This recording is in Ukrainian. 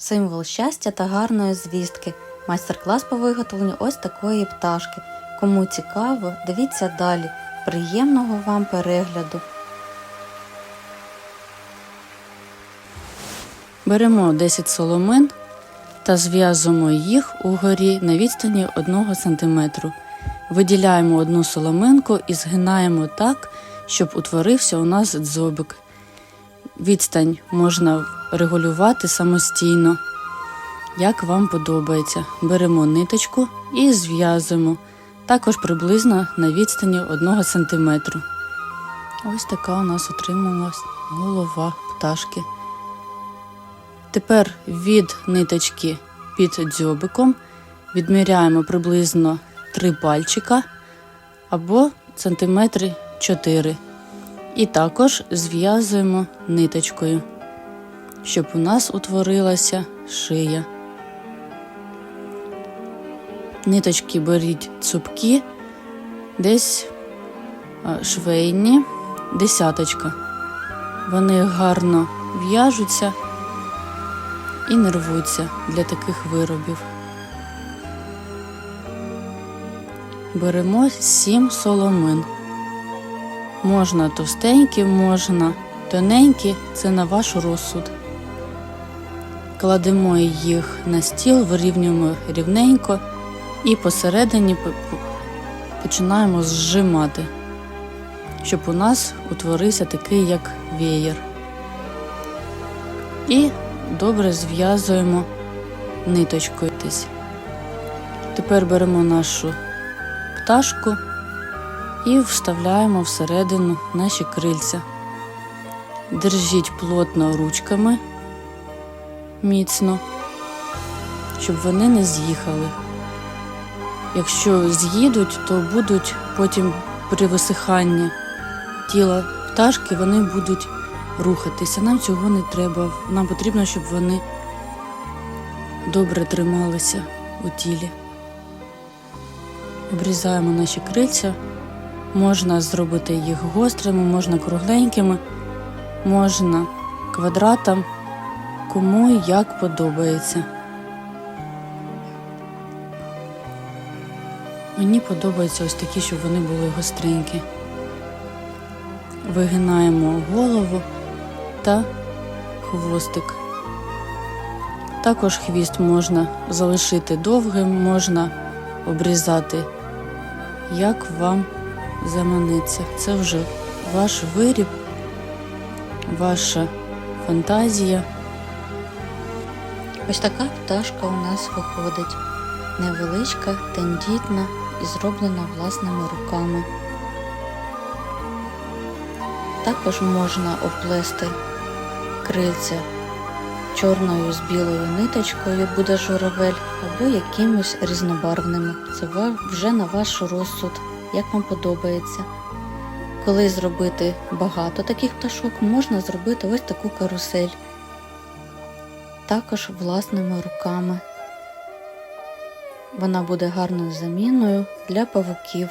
Символ щастя та гарної звістки. Майстер-клас по виготовленню ось такої пташки. Кому цікаво, дивіться далі. Приємного вам перегляду! Беремо 10 соломин та зв'язуємо їх угорі на відстані 1 см. Виділяємо одну соломинку і згинаємо так, щоб утворився у нас дзьобик. Відстань можна регулювати самостійно, як вам подобається. Беремо ниточку і зв'язуємо також приблизно на відстані 1 см. Ось така у нас отрималась голова пташки. Тепер від ниточки під дзьобиком відміряємо приблизно 3 пальчика або сантиметри 4. І також зв'язуємо ниточкою, щоб у нас утворилася шия. Ниточки беріть цупкі, десь швейні, десяточка. Вони гарно в'яжуться і не рвуться для таких виробів. Беремо 7 соломин. Можна товстенькі, можна тоненькі, це на ваш розсуд. Кладемо їх на стіл, вирівнюємо рівненько і посередині по- по- починаємо зжимати, щоб у нас утворився такий як веєр. І добре зв'язуємо ниточкою. Тепер беремо нашу пташку і вставляємо всередину наші крильця. Держіть плотно ручками міцно, щоб вони не з'їхали. Якщо з'їдуть, то будуть потім при висиханні тіла пташки вони будуть рухатися. Нам цього не треба. Нам потрібно, щоб вони добре трималися у тілі. Обрізаємо наші крильця. Можна зробити їх гострими, можна кругленькими, можна квадратом, кому як подобається. Мені подобаються ось такі, щоб вони були гостренькі. Вигинаємо голову та хвостик. Також хвіст можна залишити довгим, можна обрізати, як вам заманеться. Це вже ваш виріб, ваша фантазія. Ось така пташка у нас виходить. Невеличка, тендітна і зроблена власними руками. Також можна оплести крильця чорною з білою ниточкою, буде журавель, або якимось різнобарвними. Це вже на ваш розсуд, як вам подобається. Коли зробити багато таких пташок, можна зробити ось таку карусель. Також власними руками. Вона буде гарною заміною для павуків.